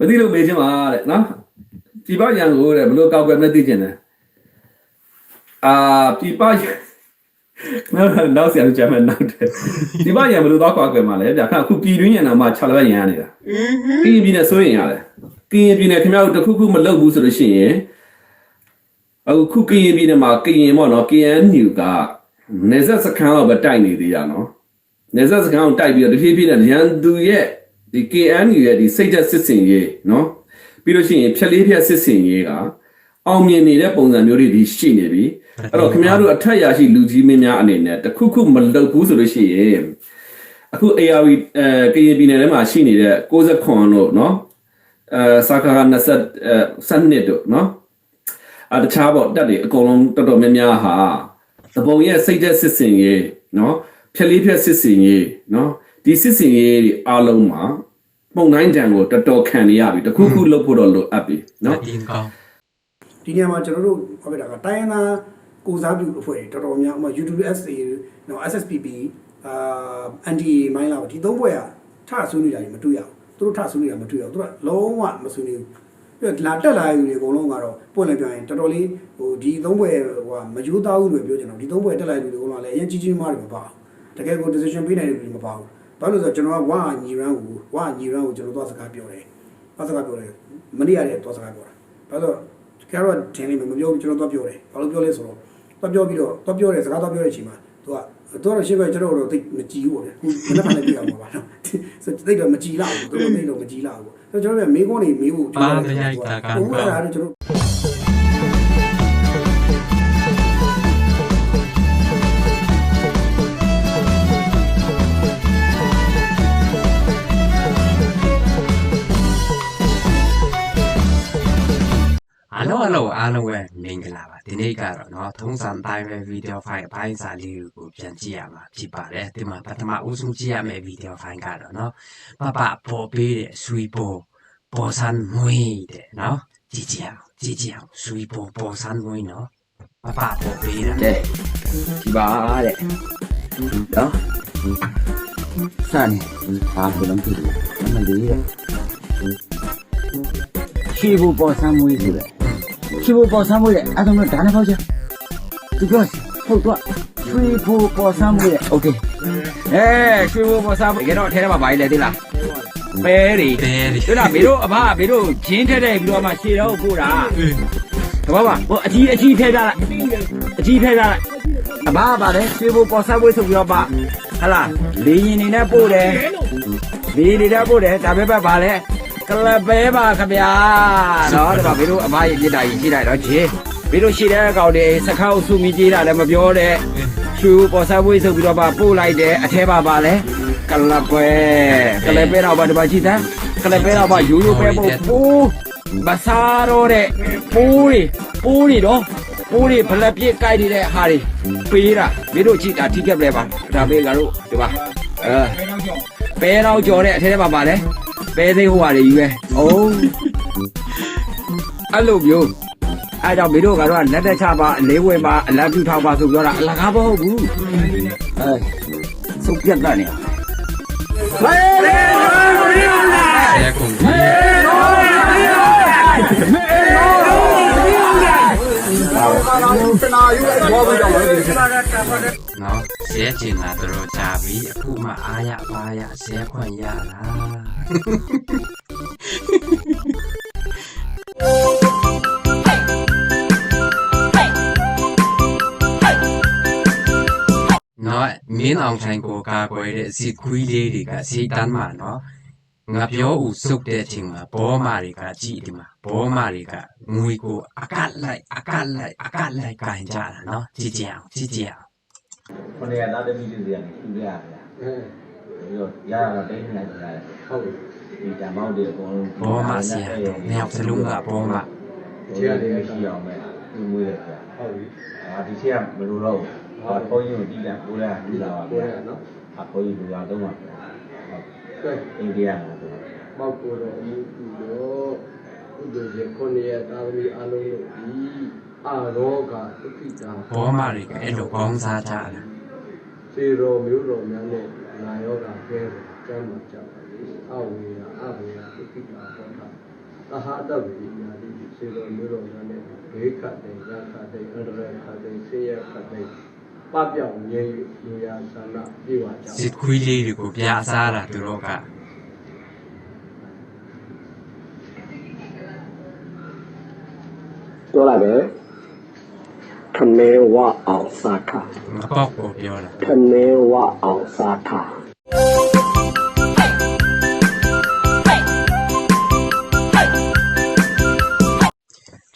မသိလို့မေးခြင်းပါတဲ့နော်ပြပရန်ကိုတဲ့ဘလို့ကောက်ွယ်မသိခြင်းလဲအာပြပရန်နော်နောက်ဆရာတို့ကြမ်းမဲ့နောက်တယ်ပြပရန်ဘလို့သွားကွာကွယ်မှာလဲဗျာခါအခုပြည်တွင်းရန်တာမှ6လပတ်ရန်ရနေတာအင်းပြည်နဲ့စိုးရင်ရတယ်ကရင်ပြည်နယ်ခင်ဗျားတို့တစ်ခုခုမလုပ်ဘူးဆိုလို့ရှိရင်အခုခုကရင်ပြည်နယ်မှာကရင်ပေါ့နော် KNU ကနေဆက်စခန်းတော့ပဲတိုက်နေသေးရနော်နေဆက်စခန်းကိုတိုက်ပြီးတော့တဖြည်းဖြည်းနဲ့ရန်သူရဲ့ ဒီ KNU ရဲ့ဒီစိတ်သက်စစ်စင်ရေးနော်ပြီးလို့ရှိရင်ဖြက်လေးဖြက်စစ်စင်ရေးကအောင်မြင်နေတဲ့ပုံစံမျိုးတွေဒီရှိနေပြီအဲ့တော့ခင်ဗျားတို့အထက်ရရှိလူကြီးမင်းများအနေနဲ့တစ်ခုခုမလုပ်ဘူးဆိုလို့ရှိရင် အခု ARV အဲကရင်ပြည်နယ်ထဲမှာရှိနေတဲ့60ခွန်တို့เนาะအဲစာကာ20အဲ7တို့เนาะအတခြားပေါ့တက်တွေအကုန်လုံးတော်တော်များများဟာသဘုံရဲ့စိတ်သက်စစ်စင်ရေးเนาะဖြက်လေးဖြက်စစ်စင်ရေးเนาะ ဒီစစ်စင်ရေးတွေအားလုံးမှာပုံတိုင်းတံကိုတော်တော်ခံနေရပြီတခုခုလုပ်ဖို့တော့လိုအပ်ပြီเนาะ အင်းကောင်း ဒီနေရာမှာကျွန်တော်တို့ဟောပြတာကတိုင်းရင်းသားကိုစားပြုအဖွဲ့တွေတော်တော်များများဥပမာ UWSA နော် SSPP အာ NDA မိုင်းလာဒီသုံးဘွဲကထဆွေးနွေးတာကြီးမတွေ့ရဘူးသူတို့ထဆွေးနွေးတာမတွေ့ရဘူးသူတို့ကလုံးဝမဆွေးနွေးဘူးပြီးတော့လာတက်လာတဲ့လူတွေအကုန်လုံးကတော့ပွင့်လည်းပြောရင်တော်တော်လေးဟိုဒီသုံးဘွဲဟိုကမကြိုးသားဘူးလို့ပြောချင်တော့ဒီသုံးဘွဲတက်လာတဲ့လူတွေအကုန်လုံးကလည်းအရင်ကြီးကြီးမားတွေမပါဘူးတကယ်ကို decision ပေးနိုင်တဲ့လူတွေမပါဘူး ဘာလို့လဲဆိုတော့ကျွန်တော်ကဝါညီရန်ကိုဝါညီရန်ကိုကျွန်တော်သွားစကားပြောတယ်သွားစကားပြောတယ်မနေ့ကတည်းကသွားစကားပြောတာဘာလို့လဲဆိုတော့ကျတော့ထင်လိမ့်မယ်မပြောဘူးကျွန်တော်တော့ပြောတယ်ဘာလို့ပြောလဲဆိုတော့တော့ပြောပြီးတော့တော့ပြောတယ်စကားတော့ပြောတဲ့အချိန်မှာသူကသူကတော့ရှင်းပြကျွန်တော်တို့သိမကြည့်ဘူးပေါ့ဗျာခုမနေ့ကလည်းပြရမှာပါတော့ဆိုသိတော့မကြည့်လာဘူးသူတို့သိတော့မကြည့်လာဘူးဆိုတော့ကျွန်တော်ကမေးခွန်းနေမေးဖို့ဘုရားလည်းကျွန်တော် အားလုံးအလုံးအားလုံးပဲမင်္ဂလာပါဒီနေ့ကတော့เนาะထုံးစံတိုင်းပဲဗီဒီယိုဖိုင်အပိုင်းစာလေးကိုပြန်ကြည့်ရမှာဖြစ်ပါတယ်ဒီမှာပထမဦးဆုံးကြည့်ရမယ့်ဗီဒီယိုဖိုင်ကတော့เนาะပပပေါ်ပေးတဲ့ဆွီပေါ်ပေါ်ဆန်မွေးတဲ့เนาะကြည့်ကြည့်အောင်ကြည့်ကြည့်အောင်ဆွီပေါ်ပေါ်ဆန်မွေးเนาะပပပေါ်ပေးတာ တဲ့ဒီပါတဲ့နော်စနေဘာလို့လဲမသိဘူးမလေးတဲ့ချီဘူပေါ်ဆမ်းမွေးဆိုတဲ့ ချီဘူပေါ်ဆမ်းမွေးတဲ့အဲ့ဒါမျိုးဒါနဲ့ပေါ့ချာသူပြောဟုတ်တော့ချီဘူပေါ်ဆမ်းမွေးတဲ့โอเคအဲချီဘူပေါ်ဆမ်းမွေးကတော့အထဲထဲမှာပါလေသိလားပဲတွေ ပဲဒီ တို့လားဘေတို့အဘဘေတို့ဂျင်းထက်တဲ့ပြီးတော့မှရှေတော့ပို့တာ တဘာပါဟိုအကြီးအကြီးထဲထားလိုက်အကြီးထဲထားလိုက်အဘာပါလေရွှေဘိုပေါ်ဆက်ဝေးဆိုပြီးတော့ပါဟလာလေရင်နေနဲ့ပို့တယ်လေရင်နေနဲ့ပို့တယ်ဒါပဲပဲပါလေ ကလပဲပါခဗျာနော်ဒါပါဘေတို့အမရဲ့ပြစ်တာကြီးကြည့်လိုက်တော့ဂျင်းဘေတို့ရှိတဲ့အကောင်တွေစခါအုပ်စုမိကြီးတာလည်းမပြောတဲ့ရွှေဘိုပေါ်ဆက်ဝေးဆိုပြီးတော့ပါပို့လိုက်တယ်အထဲပါပါလေကလပဲကလပဲတော့ပါဒီပါရှိတယ်ကလပဲတော့ပါယူယူပဲပို့ပို့မစားတော့တဲ့ပိုးတွေပိုးတွေတော့ပိုးတွေဖလက်ပြစ်ကြိုက်နေတဲ့ဟာတွေပေးတာမင်းတို့ကြည့်တာထိကက်ပဲပါဒါပေငါတို့ဒီပါအဲပဲတော့ကြော်တဲ့အထဲထဲမှာပါလေ ပဲသေးဟိုဟာတွေယူပဲအိုးအဲ့လိုမျိုးအဲ့တော့မင်းတို့ကတော့လက်သက်ချပါအလေးဝင်ပါအလံပြူထောက်ပါဆိုပြောတာအလကားမဟုတ်ဘူးအဲစုပ်ပြတ်တတ်နေအဲကုန် နော်ဆဲချင်တာတော့ကြာပြီအခုမှအားရပါရဆဲခွင့်ရလားနော်မင်းအောင်ဆိုင်ကိုကာကွယ်တဲ့စီခွီးလေးတွေကစီတန်းမှာနော်ငါပြောဦးစုပ်တဲ့အချိန်မှာဘောမာတွေကကြည့်ဒီမှာဘောမာတွေကငွေကိုအကတ်လိုက်အကတ်လိုက်အကတ်လိုက်ကင်ကြတာနော်ကြည့်ကြအောင်ကြည့်ကြအောင် ခொနည်းသားသမီးလေးတွေကနေထူရရဗျာ။အဲပြီးတော့ရတာတိတ်နေလိုက်တယ်။ဟုတ်ဒီတမောက်တွေအကုန်လုံးဘောမာဆရာတော့မြောက်စလုံးကဘောမာဒီရလေးရှိအောင်ပဲဒီမွေးတယ်ဗျာ။ဟုတ်ပြီ။အာဒီချက်ကမလိုတော့ဘူး။ဟာဘုန်းကြီးကိုတီးတယ်ကိုရတီးလာပါဗျာ။နော်။အဘုန်းကြီးလူလာတော့မှာဗျာ။ဟုတ်။ကဲအိန္ဒိယမှာဆိုမောက်ကိုတော့အမှုပြုတော့ဥဒ္ဒေရခုနှစ်ရသာသမီအလုံးတို့ဒီ အာရောဂဒုက္ခိတာဘောမာတွေကအဲ့လိုကောင်းစားကြတာစေရောမျိုးတော်များနဲ့နာယောဂကဲကျမ်းမှာကြပါလေအဝေယအဝေယဒုက္ခိတာဟောတာသဟာတဗိညာတိစေတော်မျိုးတော်များနဲ့ဘေးခတ်တဲ့ရခတ်တဲ့အန္တရာယ်ခတ်တဲ့ဆေးရခတ်တဲ့ပပြောင်ငြိမ်းလူရဆန္ဒပြေဝကြစစ်ခွေးလေးတွေကိုပြအစားတာသူတို့ကပြောလိုက်ပဲခ မဲဝအောင်စာခမပေါက်ကိုပြောတာခမဲဝအောင်စာခ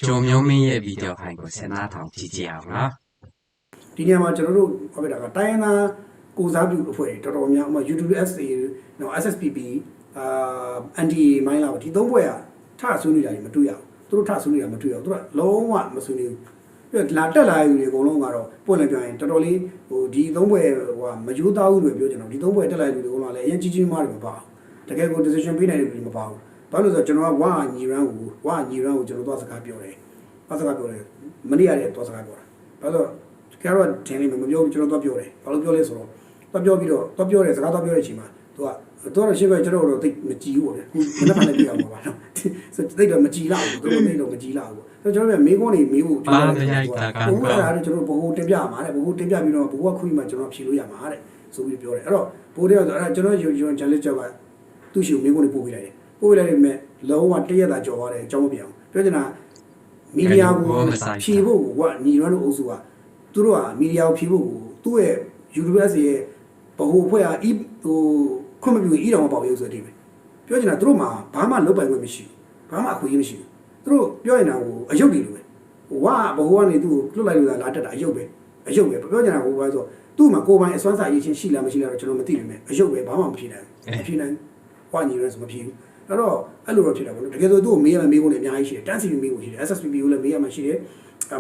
ဂျုံမျိုးမင်းရဲ့ဗီဒီယိုဖိုင်ကိုစနာထောင်ကြည့်ကြည့်အောင်နော်ဒီနေရာမှာကျွန်တော်တို့ဟောပြတာကတိုင်းရင်းသားကိုစားပြုအဖွဲ့တွေတော်တော်များများဥပမာ UWSA နော် SSPP အာ anti မိုင်းလာဒီသုံးဖွဲ့ကထဆွေးနွေးတာကြီးမတွေ့ရဘူးသူတို့ထဆွေးနွေးတာမတွေ့ရဘူးသူတို့ကလုံးဝမဆွေးနွေးဘူးပြီးတော့ လာတက်လာတဲ့လူတွေအကုန်လုံးကတော့ပွင့်လည်းပြောရင်တော်တော်လေးဟိုဒီသုံးဖွဲ့ဟိုမယိုးသားဘူးလို့ပြောချင်တော့ဒီသုံးဖွဲ့တက်လာတဲ့လူတွေအကုန်လုံးလည်းအရင်ကြီးကြီးမားတွေမပါဘူးတကယ်ကို decision ပေးနိုင်တဲ့လူတွေမပါဘူးဘာလို့လဲဆိုတော့ကျွန်တော်ကဝါညီရန်ကိုဝါညီရန်ကိုကျွန်တော်သွားစကားပြောတယ်သွားစကားပြောတယ်မနေ့ကတည်းကသွားစကားပြောတာဘာလို့ကျတော့ထင်လိမ့်မယ်မပြောဘူးကျွန်တော်သွားပြောတယ်ဘာလို့ပြောလဲဆိုတော့သွားပြောပြီးတော့သွားပြောတယ်စကားသွားပြောတဲ့အချိန်မှာသူကသူကတော့ရှင်းပဲကျွန်တော်တို့သိမကြည်ဘူးပေါ့ဗျာခုမနေ့ကလည်းပြရမှာပါနော်ဆိုသိတော့မကြည်လောက်ဘူးသူတို့သိတော့မကြည်လောက်ဘူးဆို တော့ကျွန်တော်ကမေးခွန်းတွေမေးဖို့ကျွန်တော်ဘုရားကကျွန်တော်ဘိုးတင်ပြမှာတဲ့ဘိုးတင်ပြပြီးတော့ဘိုးကခွင့်မှကျွန်တော်ဖြေလို့ရမှာတဲ့ဆိုပြီးပြောတယ်အဲ့တော့ဘိုးတွေကအဲ့ဒါကျွန်တော်ယူယူဂျန်လစ်ချက်ကသူ့ရှိမေးခွန်းတွေပို့ပေးလိုက်တယ်ပို့ပေးလိုက်တဲ့မဲ့လုံးဝတရက်တာကြော်သွားတယ်အကြောင်းမပြောင်းပြောချင်တာမီဒီယာကိုဖြေဖို့ကညီရွန်းတို့အုပ်စုကသူတို့ကမီဒီယာကိုဖြေဖို့ကိုသူ့ရဲ့ UWS ရဲ့ဘဟုဖွဲ့ဟာဤဟိုခွင့်မပြုရင်ဤတော်မပေါ့ရုပ်ဆိုတဲ့အဓိပ္ပာယ်ပြောချင်တာသူတို့မှာဘာမှလုပ်ပိုင်ခွင့်မရှိဘူးဘာမှအခွင့်အရေးမရှိဘူး သူတို့ပြောရင်တော့ဟိုအယုတ်တွေလိုပဲဟိုဝါဘဟုကနေသူ့ကိုလွတ်လိုက်လို့လာတက်တာအယုတ်ပဲအယုတ်ပဲပြောချင်တာဟိုဘာဆိုသူ့မှာကိုယ်ပိုင်အစွမ်းစာရေးချင်းရှိလားမရှိလားတော့ကျွန်တော်မသိနိုင်ဘူးအယုတ်ပဲဘာမှမဖြစ်နိုင်ဘူးမဖြစ်နိုင်ဟွာညီရဲဆိုမဖြစ်ဘူးအဲ့တော့အဲ့လိုတော့ဖြစ်တာပေါ့နော်တကယ်ဆိုသူ့ကိုမေးရမယ်မေးဖို့လည်းအများကြီးရှိတယ်တန်းစီမေးဖို့ရှိတယ် SSPP ကိုလည်းမေးရမှာရှိတယ်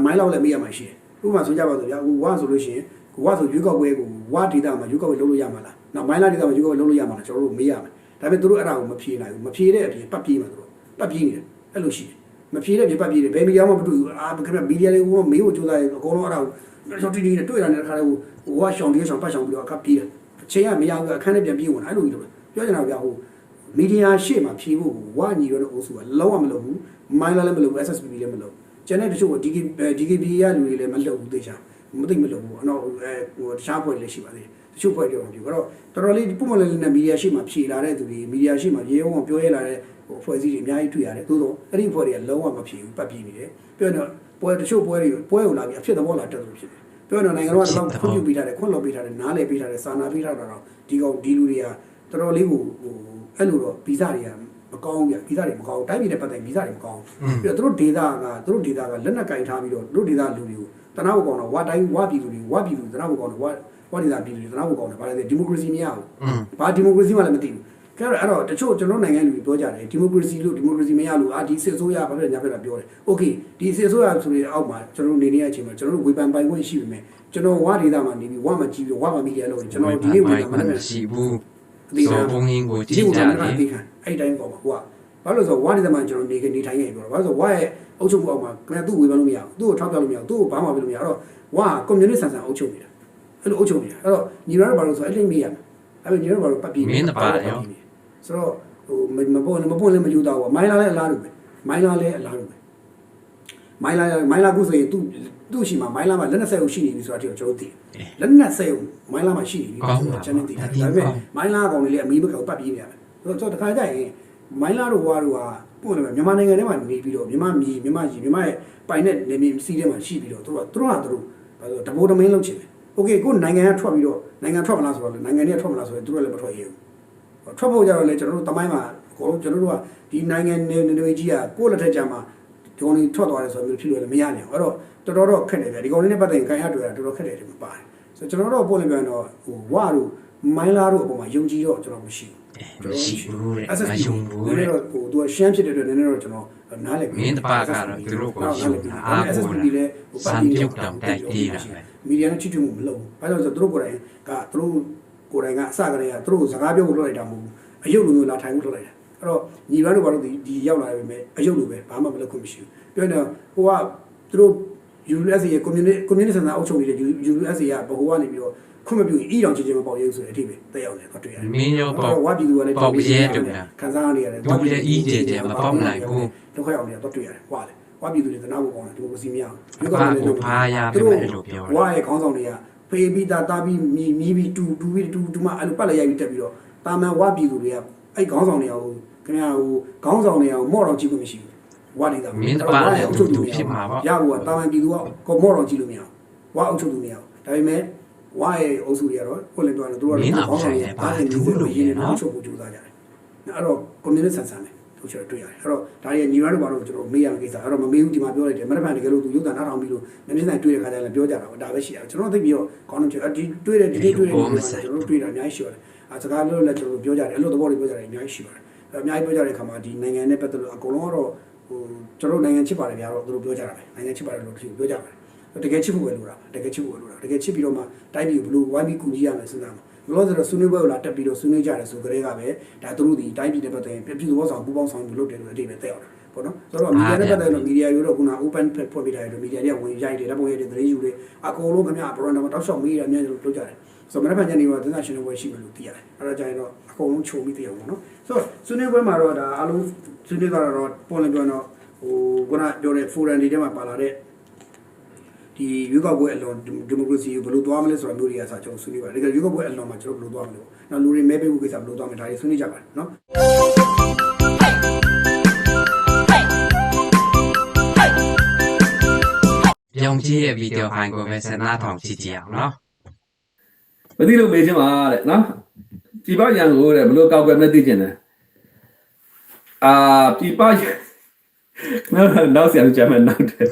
မိုင်းလောက်လည်းမေးရမှာရှိတယ်ဥပမာဆိုကြပါစို့ဗျာဟိုဝါဆိုလို့ရှိရင်ကိုဝါဆိုရွေးကောက်ပွဲကိုဝါဒေတာမှာရွေးကောက်ပွဲလုပ်လို့ရမှာလားနောက်မိုင်းလာဒေတာမှာရွေးကောက်ပွဲလုပ်လို့ရမှာလားကျွန်တော်တို့မေးရမယ်ဒါပေမဲ့သူတို့အဲ့ဒါကိုမဖြေနိုင်ဘူးမဖြေတဲ့အပြင်ပတ်ပြေးမှာသူတို့ပတ်ပြေးနေတယ်အဲ့လိုရှိတယ် မဖြေတဲ့အပြင်ပတ်ပြေးတယ်ဘယ်မီဒီယာမှမတွေ့ဘူးအာခင်ဗျမီဒီယာတွေကမေးဖို့ကြိုးစားတယ်အကုန်လုံးအဲ့ဒါကိုကျွန်တော်တီတီနဲ့တွေ့တာနဲ့တခါတည်းဟိုဝါရှောင်းပြေးရှောင်းပတ်ရှောင်းပြီးတော့အခါပြေးတယ်အချိန်ကမရဘူးအခန်းထဲပြန်ပြေးဝင်အဲ့လိုကြီးလို့ပြောချင်တာဗျာဟိုမီဒီယာရှေ့မှာဖြေဖို့ဝါညီရောတဲ့အုပ်စုကလုံးဝမလုပ်ဘူးမိုင်းလာလည်းမလုပ်ဘူး SSPP လည်းမလုပ်ဘူးကျန်တဲ့တချို့က DK DKB ရလူတွေလည်းမလုပ်ဘူးတေချာမသိမလုပ်ဘူးအတော့အဲဟိုတခြားဖွဲ့လည်းရှိပါသေးတယ် တချို့ဖွဲ့တွေတော့ပြောတော့တော်တော်လေးပုံမှန်လေးနဲ့မီဒီယာရှေ့မှာဖြေလာတဲ့သူတွေမီဒီယာရှေ့မှာရေအောင်ပြောရလာတဲ့ဟိုဖွဲ့စည်းတွေအများကြီးတွေ့ရတယ်သို့တော့အဲ့ဒီဖွဲ့တွေကလုံးဝမဖြေဘူးပတ်ပြေးနေတယ်ပြောတော့ပွဲတချို့ပွဲတွေပွဲကိုလာပြီးအဖြစ်သဘောလာတက်လို့ဖြစ်တယ်ပြောတော့နိုင်ငံတော်ကတော့ခွင့်ပြုပေးထားတယ်ခွင့်လွှတ်ပေးထားတယ်နားလည်ပေးထားတယ်စာနာပေးထားတာတော့ဒီကောင်ဒီလူတွေကတော်တော်လေးကိုဟိုအဲ့လိုတော့ဗီဇတွေကမကောင်းဘူးဗျဗီဇတွေမကောင်းဘူးတိုင်းပြည်နဲ့ပတ်သက်ဗီဇတွေမကောင်းဘူးပြီးတော့သူတို့ဒေတာကသူတို့ဒေတာကလက်နက်ကင်ထားပြီးတော့သူတို့ဒေတာလူတွေကိုတနာဖို့ကောင်းတော့ဝါတိုင်းဝါပြည်သူတွေဝါပြည်သူတနာဖို့ကောင်းတော့ဝါ ဝါဒေတာပြည်သူတွေတနာဖို့ကောင်းတယ်ဗါလဲဒီမိုကရေစီမရဘူးဘာဒီမိုကရေစီမှလည်းမသိဘူးကျတော့အဲ့တော့တချို့ကျွန်တော်နိုင်ငံလူတွေပြောကြတယ်ဒီမိုကရေစီလို့ဒီမိုကရေစီမရလို့အာဒီစစ်အစိုးရဘာဖြစ်လဲညာဖြစ်လာပြောတယ်โอเคဒီစစ်အစိုးရဆိုတဲ့အောက်မှာကျွန်တော်တို့နေနေတဲ့အချိန်မှာကျွန်တော်တို့ဝေဖန်ပိုင်ခွင့်ရှိပြီမဲ့ကျွန်တော်ဝါဒေတာမှာနေပြီးဝါမှာကြည့်ပြီးဝါမှာမီဒီယာလို့ကျွန်တော်ဒီနေ့ဝေဖန်မှာလည်း ရှိဘူး အသေး ဆို စား ဘုံရင်းကိုကြ ဒီ ည့် ကို ကြ ကျွန် တ တော် ယ် အသေးခံအဲ့တိုင်းပေါ့ပါဟိုကဘာလို့ဆိုဝါဒီသမန်ကျွန်တော်နေနေထိုင်ခဲ့ပြောတော့ဘာလို့ဆိုဝါရဲ့အုပ်ချုပ်မှုအောက်မှာခင်ဗျာသူ့ဝေဖန်လို့မရဘူးသူ့ကိုထောက်ပြလို့မရဘူးသူ့ကိုဘာမှမလုပ်လို့မရအဲ့တော့ဝါကွန်မြူနစ်ဆန်ဆန်အုပ်ချုပ်နေတာ အဲ့လိုအုပ်ချုပ်နေတာအဲ့တော့ညီရတော့ဘာလို့ဆိုအဲ့လိမ့်မေးရမှာအဲ့လိုညီရတော့ဘာလို့ပတ်ပြီးဆိုတော့ဟိုမပေါ်မပေါ်လည်းမယူတော့ဘူးမိုင်းလာလည်းအလားတူပဲမိုင်းလာလည်းအလားတူပဲမိုင်းလာမိုင်းလာကုဆိုရင်သူ့သူ့ရှိမှာမိုင်းလာမှာလက်နက်ဆက်ကိုရှိနေပြီဆိုတာတိကျွန်တော်သိလက်နက်ဆက်ကိုမိုင်းလာမှာရှိနေပြီဆိုတော့ကျွန်တော်သိတယ်ဒါပေမဲ့မိုင်းလာကောင်တွေလည်းအမီးမကောပတ်ပြီးနေရတယ်ဆိုတော့တခါကြရင်မိုင်းလာတို့ဝါတို့ကပုံလည်းမြန်မာနိုင်ငံထဲမှာနေပြီးတော့မြန်မာမြေမြန်မာကြီးမြန်မာရဲ့ပိုင်တဲ့နေမြေစီးထဲမှာရှိပြီးတော့သူတို့ကသူတို့ကသူတို့ဘာလို့တဘိုးတမင်းလုပ်ချင်တယ်။ Okay ကိုနိုင်ငံကထွက်ပြီးတော့နိုင်ငံထွက်မလားဆိုတော့နိုင်ငံတွေကထွက်မလားဆိုတော့သူတို့လည်းမထွက်ရဘူး။ထွက်ဖို့ကြတော့လေကျွန်တော်တို့တမိုင်းမှာအကုန်လုံးကျွန်တော်တို့ကဒီနိုင်ငံနေနေကြီးကကိုယ့်လက်ထက်ကြမှာဒီကောင်လေးထွက်သွားတယ်ဆိုတော့ဖြစ်လို့လည်းမရနိုင်ဘူး။အဲ့တော့တော်တော်တော့ခက်တယ်ဗျ။ဒီကောင်လေးနဲ့ပတ်သက်ရင်ခိုင်ရတွေ့တာတော်တော်ခက်တယ်ဒီမှာပါတယ်။ဆိုတော့ကျွန်တော်တို့ပုံလည်းပြန်တော့ဟိုဝါတို့မိုင်းလာတို့အပေါ်မှာယုံကြည်တော့ကျွန်တော်မရှိဘူး။မရှိဘူးတဲ့မ SSP ယုံဘူးနည်းနည်းတဲ့တော့ဟိုသူကရှမ်းဖြစ်တဲ့အတွက်နည်းနည်းတော့ကျွန်တော်နားလည်မင်းတစ်ပါးကတော့သူတို့ကိုယုံတာအားကိုးတာ SSP လည်းဟိုစံပြုတ်တောင်တိုက်ပြေးတာပဲ မီဒီယာနဲ့ချစ်ချမှုမလုပ်ဘူး။ဘာလို့လဲဆိုတော့သူတို့ကိုယ်တိုင်ကသူတို့ကိုယ်တိုင်ကအစကတည်းကသူတို့ကိုစကားပြောဖို့လုပ်လိုက်တာမဟုတ်ဘူး။အယုတ်လိုမျိုးလာထိုင်ဖို့လုပ်လိုက်တာ။အဲ့တော့ညီရန်တို့ဘာလို့ဒီဒီရောက်လာရပြီမဲ့အယုတ်လိုပဲဘာမှမလုပ်ခွင့်မရှိဘူး။ပြောရင်ဟိုကသူတို့ USC ရဲ့ community community ဆန်ဆန်အုပ်ချုပ်နေတဲ့ USC ကဘဟိုကနေပြီးတော့ဟခွင့်မပြုရင်အီတောင်ချင်းချင်းမပေါက်ရဲဘူးဆိုတဲ့အထိပဲတက်ရောက်နေတော့တွေ့ရတယ်မင်းရောပေါ့ဝါပြည်သူကလည်းပေါက်ရဲတူလားခံစားနေရတယ်ဒုတိယအီးကျဲကျဲမပေါက်နိုင်ဘူးဒုက္ခရောက်နေတာတော့တွေ့ရတယ်ဝါလေ ဝါပြည်သူတွေသနာဖို့ကောင်းတယ်ဒီလိုစီမရအောင်ဘာကိုဖားရပဲမယ်လို့ပြောတယ်ဝါရဲ့ခေါင်းဆောင်တွေကဖေးပြီးသားတာပြီးမြည်မြည်ပြီးတူတူပြီးတူတူမှအဲ့လိုပတ်လက်ရိုက်ပြီးတက်ပြီးတော့တာမန်ဝါပြည်သူတွေကအဲ့ခေါင်းဆောင်တွေကဟိုခင်ဗျာဟိုခေါင်းဆောင်တွေကမော့တော်ကြည့်လို့မရှိဘူးဝါတွေကမင်းတပါးလည်းအုပ်ချုပ်သူဖြစ်မှာပေါ့ရဖို့ကတာမန်ပြည်သူကကောမော့တော်ကြည့်လို့မရဘူးဝါအုပ်ချုပ်သူမရဘူးဒါပေမဲ့ဝါရဲ့အုပ်စုတွေကတော့ကိုယ်လည်းပြောတယ်သူတို့ကတော့ခေါင်းဆောင်တွေပါတဲ့လူတွေရင်းနေတော့ချုပ်ဖို့ကြိုးစားကြတယ်အဲ့တော့ကွန်မြူနစ်ဆန်ဆန်ပဲထု တ်ချင်တွေ့ရတယ်အဲ့တော့ဒါတွေကညီမတို့ဘာလို့ကျွန်တော်မေးရမယ့်ကိစ္စအဲ့တော့မမေးဘူးဒီမှာပြောလိုက်တယ်မနေ့ကတကယ်လို့သူရုပ်သံနားထောင်ပြီးလို့မင်းဆိုင်တွေ့တဲ့ခါကျလည်းပြောကြတာပေါ့ဒါပဲရှိတယ်ကျွန်တော်သိပြီးတော့ခေါင်းလုံးချဒီတွေ့တဲ့ဒီနေ့တွေ့တဲ့ကျွန်တော်တွေ့တာအများကြီးရှိပါတယ်အဲစကားလို့လည်းကျွန်တော်ပြောကြတယ်အဲ့လိုသဘောတွေပြောကြတယ်အများကြီးရှိပါတယ်အများကြီးပြောကြတဲ့ခါမှာဒီနိုင်ငံနဲ့ပတ်သက်လို့အကုန်လုံးကတော့ဟိုကျွန်တော်နိုင်ငံချစ်ပါတယ်ဗျာတော့သူတို့ပြောကြတာပဲနိုင်ငံချစ်ပါတယ်လို့ပြောကြပါတယ်တကယ်ချစ်ဖို့ပဲလိုတာတကယ်ချစ်ဖို့ပဲလိုတာတကယ်ချစ်ပြီးတော့မှတိုင်းပြည်ကိုဘလို့ဝိုင်းပြီးကူညီရမယ်စဉ်းစားမှာ လောလောဆယ်တော့ဆွေးနွေးပွဲကိုလာတက်ပြီးတော့ဆွေးနွေးကြတယ်ဆိုကြတဲ့ကပဲဒါသူတို့ဒီတိုင်းပြည်နဲ့ပတ်သက်ရင်ပြည်သူ့ဘောဆောင်ပူးပေါင်းဆောင်မှုလုပ်တယ်လို့အတိတ်ပဲတက်ရောက်တယ်ပေါ့နော်ဆိုတော့မီဒီယာနဲ့ပတ်သက်လို့မီဒီယာရိုးတော့ခုန open ဖွင့်ပေးထားတယ်မီဒီယာတွေကဝင်ရိုက်တယ်ဓာတ်ပုံရိုက်တယ်သတင်းယူတယ်အကုန်လုံးခင်ဗျာဘရန်ဒါမှာတောက်လျှောက်မေးရအများကြီးလို့ပြောကြတယ်ဆိုတော့မနေ့ကညနေကသင်္သာရှင်တွေရှိမယ်လို့သိရတယ်အဲ့ဒါကြရင်တော့အကုန်လုံးခြုံပြီးသိအောင်ပေါ့နော်ဆိုတော့ဆွေးနွေးပွဲမှာတော့ဒါအလုံးဆွေးနွေးကြတော့ပေါ်လင်ပြောတော့ဟိုခုနပြောတဲ့ forum တွေထဲမှာပါလာတဲ့ ဒီရွေးကောက်ပွဲအလွန်ဒီမိုကရေစီကိုဘယ်လိုသွားမလဲဆိုတာမျိုးတွေအစားကျွန်တော်ဆွေးနွေးပါတယ်ဒါကြရွေးကောက်ပွဲအလွန်မှာကျွန်တော်ဘယ်လိုသွားမလဲပေါ့နောက်လူတွေမဲပေးဖို့ကိစ္စဘယ်လိုသွားမလဲဒါတွေဆွေးနွေးကြပါတယ်နော်ပြောင်းကြည့်ရဲ့ဗီဒီယိုဖိုင်ကိုပဲဆက်နားထောင်ကြည့်ကြည့်အောင်နော်မသိလို့မေးချင်းပါတဲ့နော်ပြပရန်ကိုတဲ့ဘလို့ကောက်ွယ်မဲ့သိကျင်တယ်အာပြပရန် နော်နောက်ဆရာကြမ်းမဲ့နောက်တယ်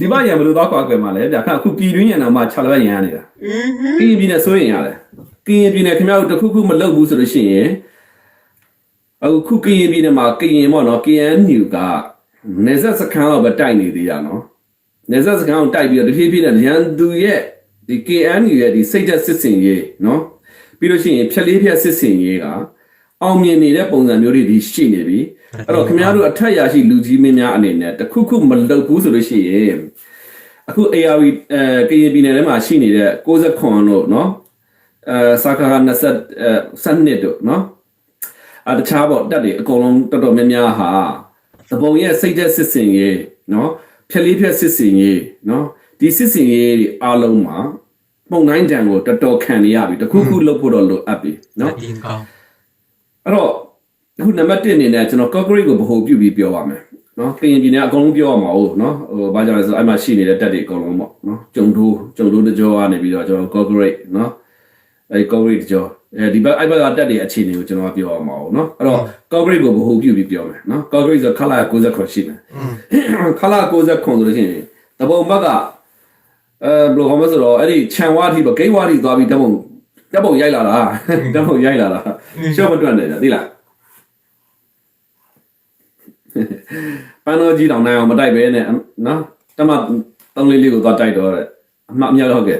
ပြပရန်ဘလို့တော့ကောက်ွယ်မှာလဲဗျာခါအခုပြည်တွင်းရန်တော့မှ6လက်ရန်နေတာကရင်ပြည်နယ်စိုးရင်ရတယ်ကရင်ပြည်နယ်ခင်ဗျားတို့တခုခုမလုပ်ဘူးဆိုလို့ရှိရင်အခုခုကရင်ပြည်နယ်မှာကရင်ပေါ့နော် KNU ကနေဆက်စခန်းတော့ပဲတိုက်နေသေးရနော်နေဆက်စခန်းကိုတိုက်ပြီးတော့တဖြည်းဖြည်းနဲ့ရန်သူရဲ့ဒီ KNU ရဲ့ဒီစိတ်သက်စစ်စင်ရေးနော်ပြီးလို့ရှိရင်ဖြက်လေးဖြက်စစ်စင်ရေးက အောင်မြင်နေတဲ့ပုံစံမျိုးတွေဒီရှိနေပြီအဲ့တော့ခင်ဗျားတို့အထက်ရရှိလူကြီးမင်းများအနေနဲ့တခုခုမလုပ်ဘူးဆိုလို့ရှိရင်အခု ARV အဲကရင်ပြည်နယ်ထဲမှာရှိနေတဲ့69တို့နော်အဲစာကာ20အဲ7တို့နော်အတခြားပေါ့တက်တွေအကုန်လုံးတော်တော်များများဟာသဘုံရဲ့စိတ်သက်စစ်စင်ရေးနော်ဖြက်လေးဖြက်စစ်စင်ရေးနော်ဒီစစ်စင်ရေးတွေအားလုံးမှာပုံတိုင်းတံကိုတော်တော်ခံနေရပြီတခုခုလုပ်ဖို့တော့လိုအပ်ပြီနော်အတင်းကောင်း အဲ့တော့အခုနံပါတ်1အနေနဲ့ကျွန်တော် concrete ကိုဗဟိုပြုပြီးပြောပါမယ်နော်ကရင်ပြည်နယ်အကုန်လုံးပြောရမှာဟုတ်နော်ဟိုဘာကြောင့်လဲဆိုတော့အဲ့မှာရှိနေတဲ့တက်တွေအကုန်လုံးပေါ့နော်ကြုံတိုးကြုံတိုးတကြောကနေပြီးတော့ကျွန်တော် concrete နော်အဲ့ concrete တကြောအဲဒီဘက်အဲ့ဘက်ကတက်တွေအခြေအနေကိုကျွန်တော်ပြောရမှာဟုတ်နော်အဲ့တော့ concrete ကိုဗဟိုပြုပြီးပြောမယ်နော် concrete ဆိုခလာ69ရှိမယ်ခလာ69ဆိုလို့ရှိရင်တပုံဘက်ကအဲဘယ်လိုခေါ်မလဲဆိုတော့အဲ့ဒီခြံဝါထိပေါ့ဂိတ်ဝါထိသွားပြီးတပုံ တပုံရိုက်လာတာတပုံရိုက်လာတာရှော့မတွန့်နေတယ်သိလားပန်းတော်ကြီးတောင်နိုင်အောင်မတိုက်ပဲနဲ့နော်တမသုံးလေးလေးကိုသွားတိုက်တော့တဲ့အမှတ်အများတော့ကဲ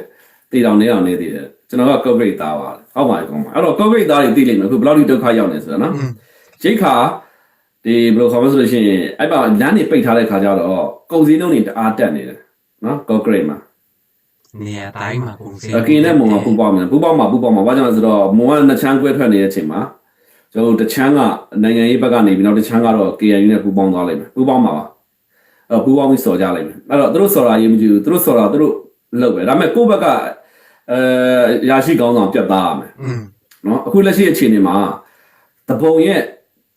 တီတောင်နေအောင်နေသေးတယ်ကျွန်တော်ကကော့ဂရိတ်သားပါဟုတ်ပါပြီကောင်းပါအဲ့တော့ကော့ဂရိတ်သားတွေသိလိမ့်မယ်အခုဘယ်လောက်ထိဒုက္ခရောက်နေဆိုတော့နော်ရိတ်ခါဒီဘယ်လိုခေါ်မလဲဆိုလို့ရှိရင်အဲ့ပါလမ်းနေပိတ်ထားတဲ့ခါကျတော့ကုန်စည်နှုန်းတွေတအားတက်နေတယ်နော်ကော့ဂရိတ်မှာ နေရာတိုင်းမှာပုံစံအကင်းနဲ့မုံကပူပေါင်းမယ်ပူပေါင်းမှာပူပေါင်းမှာဘာကြောင့်လဲဆိုတော့မုံကနှစ်ချမ်းကွဲထွက်နေတဲ့အချိန်မှာကျွန်တော်တို့တစ်ချမ်းကနိုင်ငံရေးဘက်ကနေပြီးတော့တစ်ချမ်းကတော့ KNU နဲ့ပူပေါင်းသွားလိမ့်မယ်ပူပေါင်းမှာပါအဲ့ပူပေါင်းပြီးစော်ကြလိမ့်မယ်အဲ့တော့သူတို့စော်တာရေးမကြည့်ဘူးသူတို့စော်တာသူတို့လုပ်ပဲဒါပေမဲ့ကိုယ့်ဘက်ကအဲရာရှိကောင်းဆောင်ပြတ်သားရမယ်อืมနော်အခုလက်ရှိအခြေအနေမှာတပုံရဲ့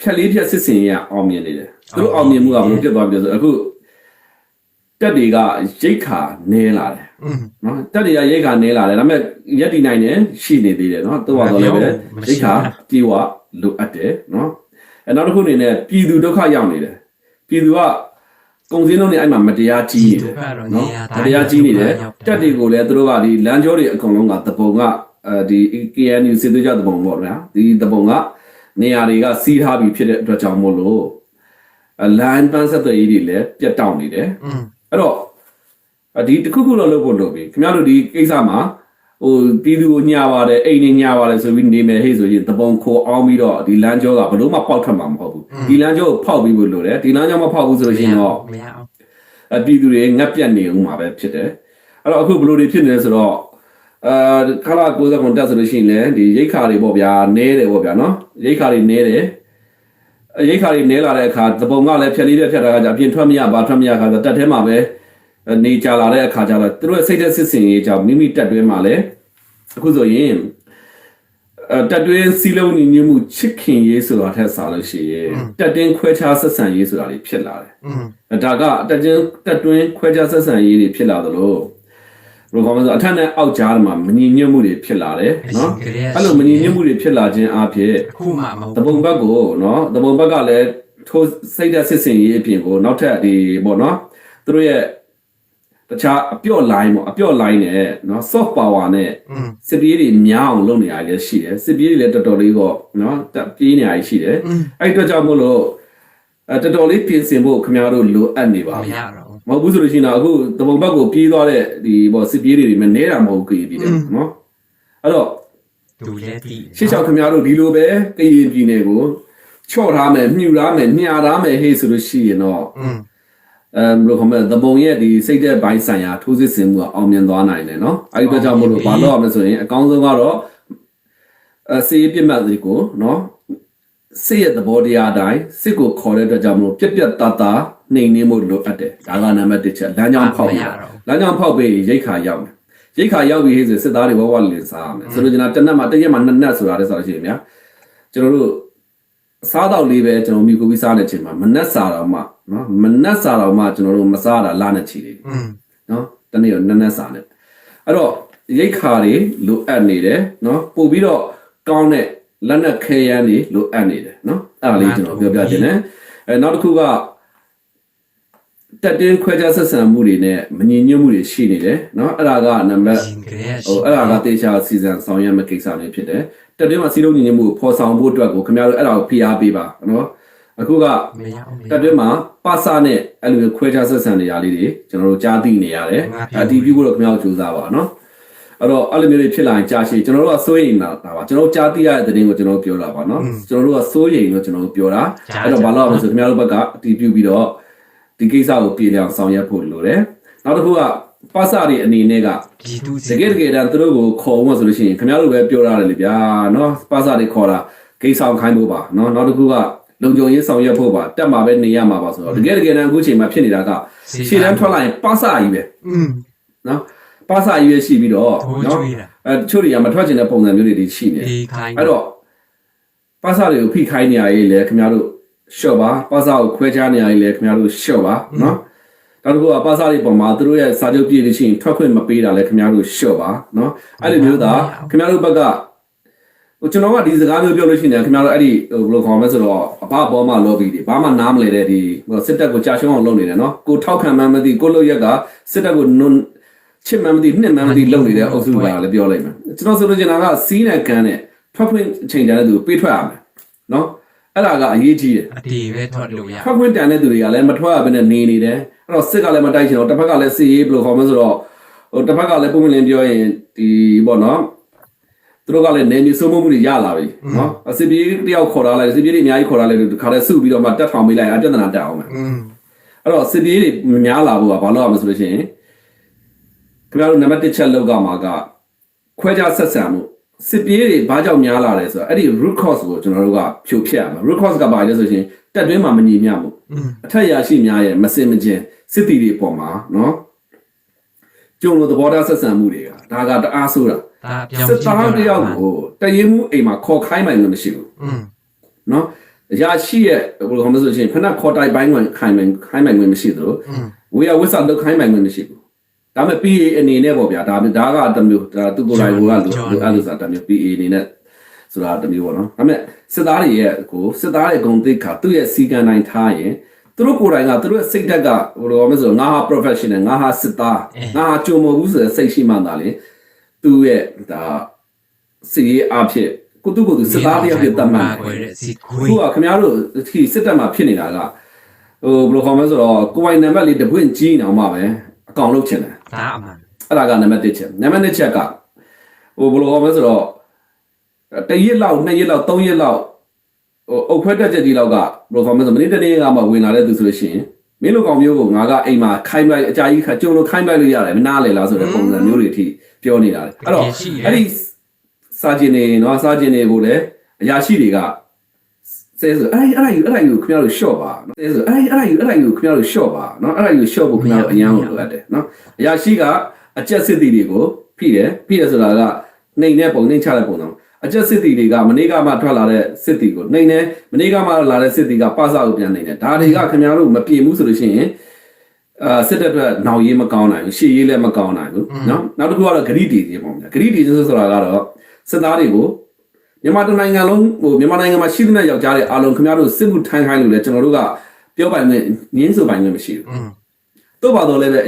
ဖြက်လေးဖြက်စစ်စင်ရအောင်မြင်နေတယ်သူတို့အောင်မြင်မှုကဘယ်လိုပြတ်သွားပြီလဲဆိုတော့အခု တက်တွေကရိတ်ခါနဲလာတယ်နော်တက်တွေကရိတ်ခါနဲလာတယ်ဒါပေမဲ့ရက်တီနိုင်တယ်ရှိနေသေးတယ်နော်သူကတော့လည်းပဲရိတ်ခါပြေဝလိုအပ်တယ်နော်အဲနောက်တစ်ခုအနေနဲ့ပြည်သူဒုက္ခရောက်နေတယ်ပြည်သူကကုန်စင်းလုံးတွေအဲ့မှာမတရားကြီးနေတယ်နော်မတရားကြီးနေတယ်တက်တွေကိုလည်းသူတို့ကဒီလမ်းကြောတွေအကုန်လုံးကတပုံကအဲဒီ KNU စစ်သွေးကြတပုံပေါ့ဗျာဒီတပုံကနေရာတွေကစီးထားပြီးဖြစ်တဲ့အတွက်ကြောင့်မို့လို့လမ်းပန်းဆက်သွယ်ရေးတွေလည်းပြတ်တောက်နေတယ် အဲ့တော့အဒီတစ်ခုခုတော့လုပ်ဖို့လုပ်ပြီခင်ဗျားတို့ဒီကိစ္စမှာဟိုပြည်သူကိုညာပါတယ်အိမ်နေညာပါတယ်ဆိုပြီးနေမယ်ဟေ့ဆိုရင်တပုံခိုအောင်ပြီးတော့ဒီလမ်းကြောကဘယ်လို့မှပေါက်ထွက်မှာမဟုတ်ဘူးဒီလမ်းကြောကိုဖောက်ပြီးဖို့လိုတယ်ဒီလမ်းကြောမဖောက်ဘူးဆိုလို့ရှိရင်တော့မရအောင်အပြည်သူတွေငတ်ပြတ်နေဦးမှာပဲဖြစ်တယ်အဲ့တော့အခုဘယ်လိုတွေဖြစ်နေလဲဆိုတော့အာခလာ90ခွန်တက်ဆိုလို့ရှိရင်လည်းဒီရိတ်ခါတွေပေါ့ဗျာနဲတယ်ပေါ့ဗျာနော်ရိတ်ခါတွေနဲတယ် ရိတ်ခါတွေနဲလာတဲ့အခါသပုံကလည်းဖြက်လေးပြက်ဖြက်တာကကြအပြင်ထွက်မရဘာထွက်မရခါဆိုတက်ထဲမှာပဲနေကြလာတဲ့အခါကျတော့သူတို့ရဲ့စိတ်သက်စစ်စင်ရေးကြောင့်မိမိတက်တွင်းမှာလည်းအခုဆိုရင်အဲတက်တွင်းစီလုံးညီညွတ်မှုချစ်ခင်ရေးဆိုတာထက်စားလို့ရှိရင်တက်တွင်းခွဲခြားဆက်ဆံရေးဆိုတာတွေဖြစ်လာတယ်อืมဒါကတက်တွင်းတက်တွင်းခွဲခြားဆက်ဆံရေးတွေဖြစ်လာသလို ဘယ်လိုကောင်းမလဲဆိုအထက်နဲ့အောက်ကြားမှာမညီညွတ်မှုတွေဖြစ်လာတယ်နော်အဲ့လိုမညီညွတ်မှုတွေဖြစ်လာခြင်းအပြင်အခုမှမဟုတ်တပုံဘက်ကိုနော်တပုံဘက်ကလည်းထိုးစိတ်သက်စစ်စင်ရေးအပြင်ကိုနောက်ထပ်ဒီပေါ့နော်သူတို့ရဲ့တခြားအပြော့ line ပေါ့အပြော့ line နဲ့နော် soft power နဲ့อืมစစ်ပြေးတွေများအောင်လုပ်နေရလည်းရှိတယ်စစ်ပြေးတွေလည်းတော်တော်လေးတော့နော်တက်ပြေးနေရရှိတယ်အဲ့ဒီအတွက်ကြောင့်မို့လို့အဲတော်တော်လေးပြင်ဆင်ဖို့ခင်ဗျားတို့လိုအပ်နေပါမပြီရတော့ဘူး မဟုတ်ဘူးဆိုလို့ရှိရင်တော့အခုတပုံဘက်ကိုပြေးသွားတဲ့ဒီပေါ့စစ်ပြေးတွေမနေတာမဟုတ်ကြည်ပြီးတယ်နော်အဲ့တော့သူလည်းသိရှေ့လျှောက်ခင်ဗျားတို့ဒီလိုပဲကရင်ပြည်နယ်ကိုချော့ထားမယ်မြှူထားမယ်မျှထားမယ်ဟေးဆိုလို့ရှိရင်တော့อืมအဲဘယ်လိုခေါ်မလဲသဘုံရဲ့ဒီစိတ်တဲ့ဘိုင်းဆိုင်ရာထိုးစစ်ဆင်မှုကအောင်မြင်သွားနိုင်တယ်နော်အဲ့ဒီအတွက်ကြောင့်မို့လို့ဘာလို့ရမလဲဆိုရင်အကောင်းဆုံးကတော့အဲစေးပြစ်မှတ်တွေကိုနော်စိတ်ရဲ့သဘောတရားအတိုင်းစစ်ကိုခေါ်တဲ့အတွက်ကြောင့်မို့ပြက်ပြက်တသား နှိမ်နှင်းမှုလိုအပ်တယ်ဒါကနံပါတ်1ချက်လမ်းကြောင်းဖောက်ပြီးလမ်းကြောင်းဖောက်ပြီးရိတ်ခါရောက်တယ်ရိတ်ခါရောက်ပြီးဟေးဆိုစစ်သားတွေဝဝလင်စားရမယ်ဆိုလို့ကျွန်တော်တစ်နက်မှာတစ်ရက်မှာနှစ်နက်ဆိုတာလည်းဆိုလို့ရှိရင်ဗျာကျွန်တော်တို့စားတော့လေးပဲကျွန်တော်မြူကိုပြီးစားနေချိန်မှာမနက်စားတော့မှနော်မနက်စားတော့မှကျွန်တော်တို့မစားတာလာနေချီတယ်อืมနော်တနေ့တော့နက်နက်စားနေအဲ့တော့ရိတ်ခါတွေလိုအပ်နေတယ်နော်ပို့ပြီးတော့ကောင်းတဲ့လက်နက်ခဲယမ်းတွေလိုအပ်နေတယ်နော်အဲ့ဒါလေးကျွန်တော်ပြောပြချင်တယ်အဲနောက်တစ်ခုက တက်တင်းခွဲခြားဆက်ဆံမှုတွေနဲ့မညီညွတ်မှုတွေရှိနေတယ်နော်အဲ့ဒါကနံပါတ်ရှင်ကလေးဟိုအဲ့ဒါကတေချာစီဇန်ဆောင်ရွက်မဲ့ကိစ္စတွေဖြစ်တယ်တက်တွင်းမှာစီလုံးညီညွတ်မှုကိုဖော်ဆောင်ဖို့အတွက်ကိုခင်ဗျားတို့အဲ့ဒါကိုဖိအားပေးပါနော်အခုကမရအောင်တက်တွင်းမှာပါစာနဲ့အဲ့လိုမျိုးခွဲခြားဆက်ဆံနေရလေးတွေကျွန်တော်တို့ကြားသိနေရတယ်ငါပြောအတီးပြုဖို့တော့ခင်ဗျားတို့ကြိုးစားပါနော်အဲ့တော့အဲ့လိုမျိုးတွေဖြစ်လာရင်ကြားရှိကျွန်တော်တို့ကစိုးရိမ်တာပါကျွန်တော်တို့ကြားသိရတဲ့သတင်းကိုကျွန်တော်တို့ပြောတာပါနော်ကျွန်တော်တို့ကစိုးရိမ်လို့ကျွန်တော်တို့ပြောတာအဲ့တော့ဘာလို့လဲဆိုခင်ဗျားတို့ဘက်ကအတီးပြုပြီးတော့ ဒီကိစ္စကိုပြည်လည်အောင်ဆောင်ရွက်ဖို့လိုတယ်နောက်တစ်ခုကပါစာတွေအနေနဲ့ကပြည်သူတကယ်တကယ်တမ်းသူတို့ကိုခေါ်ဖို့ဆိုလို့ရှိရင်ခင်ဗျားတို့ပဲပြောရတယ်လေဗျာနော်ပါစာတွေခေါ်တာဂိတ်ဆောင်ခိုင်းဖို့ပါနော်နောက်တစ်ခုကလုံခြုံရေးဆောင်ရွက်ဖို့ပါတက်မှာပဲနေရမှာပါဆိုတော့တကယ်တကယ်တမ်းအခုချိန်မှာဖြစ်နေတာကရှေ့တန်းထွက်လာရင်ပါစာကြီးပဲอืมနော်ပါစာကြီးပဲရှိပြီးတော့ထိုးနော်ကျွေးတာအဲတချို့တွေကမထွက်ချင်တဲ့ပုံစံမျိုးတွေတွေရှိနေတယ်ဒီခိုင်းအဲ့တော့ပါစာတွေကိုဖိခိုင်းနေရရေးလေခင်ဗျားတို့ ရှော့ပါပါစာကိုခွဲခြားနေရရေးလေခင်ဗျားတို့ရှော့ပါနော်နောက်တစ်ခုကပါစာတွေပေါ်မှာသူတို့ရဲ့စာချုပ်ပြည့်လို့ရှိရင်ထွက်ခွင့်မပေးတာလဲခင်ဗျားတို့ရှော့ပါနော်အဲ့လိုမျိုးသာခင်ဗျားတို့ဘက်ကဟိုကျွန်တော်ကဒီစကားမျိုးပြောလို့ရှိရင်ခင်ဗျားတို့အဲ့ဒီဟိုဘယ်လိုခေါ်မလဲဆိုတော့အဘဘောမှာ lobby တွေဘာမှနားမလဲတဲ့ဒီဟိုစစ်တပ်ကိုကြာရှုံးအောင်လုပ်နေတယ်နော်ကိုထောက်ခံမှန်းမသိကိုလို့ရက်ကစစ်တပ်ကိုနုံချစ်မှန်းမသိနှစ်မှန်းမသိလုပ်နေတဲ့အုပ်စုကလည်းပြောလိုက်မယ်ကျွန်တော်ဆိုလို့ချင်တာကစီးနဲ့ကန်နဲ့ထွက်ခွင့်အချိန်တန်တဲ့သူပေးထွက်ရမယ်နော် အဲ့ဒါကအရေးကြီးတယ်အတီပဲထွက်လို့ရထွက်ခွင့်တန်တဲ့သူတွေကလည်းမထွက်ရဘဲနဲ့နေနေတယ်အဲ့တော့စစ်ကလည်းမတိုက်ချင်တော့တစ်ဖက်ကလည်းစစ်ရေးဘယ်လိုခေါ်မလဲဆိုတော့ဟိုတစ်ဖက်ကလည်းပုံမှန်လင်းပြောရင်ဒီပေါ့နော်သူတို့ကလည်းနေမြေစိုးမိုးမှုတွေရလာပြီနော်အစစ်ပြေးတယောက်ခေါ်ထားလိုက်စစ်ပြေးတွေအများကြီးခေါ်ထားလိုက်လို့ဒီခါလဲစုပြီးတော့မှတက်ထောင်ပေးလိုက်အပြဿနာတက်အောင်မယ်อืมအဲ့တော့စစ်ပြေးတွေများလာဖို့ကဘာလို့ရမလဲဆိုလို့ရှိရင်ခင်ဗျားတို့နံပါတ်1ချက်လောက်ကမှာကခွဲခြားဆက်ဆံမှု စစ်ပြေးတွေဘာကြောင့်များလာလဲဆိုတော့အဲ့ဒီ root cause ကိုကျွန်တော်တို့ကဖြိုဖျက်ရမှာ root cause ကဘာလဲဆိုရင်တက်တွင်းမှာမညီမျှမှုအထက်ရာရှိများရဲ့မစင်မကျင်စစ်တီတွေပေါ်မှာနော်ကျုံလိုသဘောထားဆက်ဆံမှုတွေကဒါကတအားဆိုးတာစစ်သားတယောက်ကိုတရင်မှုအိမ်မှာခေါ်ခိုင်းမှလည်းမရှိဘူးနော်အရာရှိရဲ့ဘယ်လိုမှမဆိုရှင်ဖဏခေါ်တိုက်ပိုင်းဝင်ခိုင်းမှခိုင်းမှမရှိသလိုဝေယဝစ်စာလောက်ခိုင်းမှမရှိဘူး ဒါပေမဲ့ PA အနေနဲ့ပေါ့ဗျာဒါဒါကတမျိုးဒါသူကိုယ်တိုင်ကလိုလိုအဲ့လိုစာတမျိုး PA အနေနဲ့ဆိုတာတမျိုးပေါ့နော်ဒါပေမဲ့စစ်သားတွေရဲ့ကိုစစ်သားရဲ့ဂုံတိတ်ခါသူ့ရဲ့စီကံတိုင်းထားရင်သူတို့ကိုယ်တိုင်ကသူတို့ရဲ့စိတ်ဓာတ်ကဘယ်လိုခေါ်မလဲဆိုငါဟာ professional ငါဟာစစ်သားငါဟာကြုံမဘူးဆိုတဲ့စိတ်ရှိမှသာလေသူ့ရဲ့ဒါစီရေးအဖြစ်ကိုသူကိုယ်သူစစ်သားတယောက်ဖြစ်တတ်မှတ်ခွဲတယ်တဲ့စီခွေးခုကခင်ဗျားတို့ဒီစစ်တပ်မှာဖြစ်နေတာကဟိုဘယ်လိုခေါ်မလဲဆိုတော့ကိုယ်ပိုင်နံပါတ်လေးတပွင့်ကြီးနေအောင်ပါပဲအကောင်လုပ်ချင်တယ် ဒါအမှန်အဲ့ဒါကနံပါတ်1ချက်နံပါတ်2ချက်ကဟိုဘယ်လိုခေါ်မလဲဆိုတော့တရက်လောက်နှစ်ရက်လောက်သုံးရက်လောက်ဟိုအုတ်ခွဲတက်ချက်ကြီးလောက်ကဘယ်လိုခေါ်မလဲဆိုမနေ့တနေ့ကမှဝင်လာတဲ့သူဆိုလို့ရှိရင်မင်းလိုကောင်မျိုးကိုငါကအိမ်မှာခိုင်းလိုက်အကြာကြီးခါကြုံလို့ခိုင်းလိုက်လို့ရတယ်မနာလေလားဆိုတဲ့ပုံစံမျိုးတွေအထိပြောနေတာလေအဲ့တော့တကယ်ရှိတယ်အဲ့ဒီစာကျင်နေနော်စာကျင်တွေကိုလည်းအရာရှိတွေက ဆဲဆိုအဲ့အဲ့ဒါယူအဲ့ဒါယူခင်ဗျားတို့ရှော့ပါနော်ဆဲဆိုအဲ့အဲ့ဒါယူအဲ့ဒါယူခင်ဗျားတို့ရှော့ပါနော်အဲ့ဒါယူရှော့ဖို့ခင်ဗျားတို့အရန်ကိုလိုအပ်တယ်နော်အရာရှိကအကျက်စစ်တီတွေကိုဖိတယ်ဖိတယ်ဆိုတာကနှိမ်တဲ့ပုံနှိမ်ချတဲ့ပုံတော့အကျက်စစ်တီတွေကမနေ့ကမှထွက်လာတဲ့စစ်တီကိုနှိမ်တယ်မနေ့ကမှလာတဲ့စစ်တီကပါစကိုပြန်နှိမ်တယ်ဒါတွေကခင်ဗျားတို့မပြေဘူးဆိုလို့ရှိရင်အာစစ်တပ်ကနောက်ရေးမကောင်းနိုင်ဘူးရှေ့ရေးလည်းမကောင်းနိုင်ဘူးနော်နောက်တစ်ခုကတော့ဂရိတီကြီးပေါ့ဗျာဂရိတီကြီးဆိုတာကတော့စစ်သားတွေကို မြန်မာတိုင်းနိုင်ငံလုံးဟိုမြန်မာနိုင်ငံမှာရှိသမျှယောက်ျားတွေအားလုံးခင်ဗျားတို့စစ်မှုထမ်းခိုင်းလို့လည်းကျွန်တော်တို့ကပြောပိုင်မဲ့ငင်းဆိုပိုင်မဲ့မရှိဘူးတို့ပါတော့လည်းပဲ